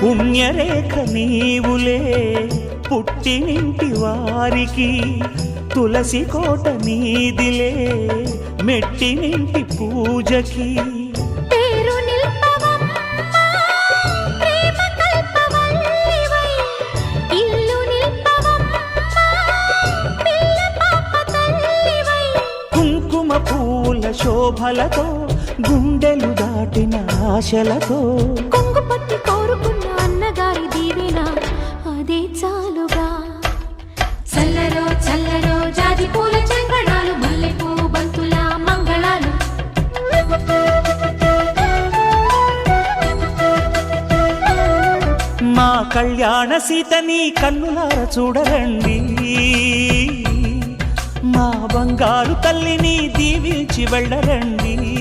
పుణ్యరేఖ నీవులే పుట్టినింటి వారికి తులసి కోట నీదిలే మెట్టినింటి పూజకి. కుంకుమ పూల శోభలతో గుండెలు దాటిన ఆశలతో. అదే చాలుగా. చల్లరో చల్లరో జాజి పూల చంగడాలు మల్లెపూ బంతుల మంగళాలు. మా కళ్యాణ సీతని కన్నులార చూడరండి. మా బంగారు తల్లిని దీవించి వెళ్ళరండి.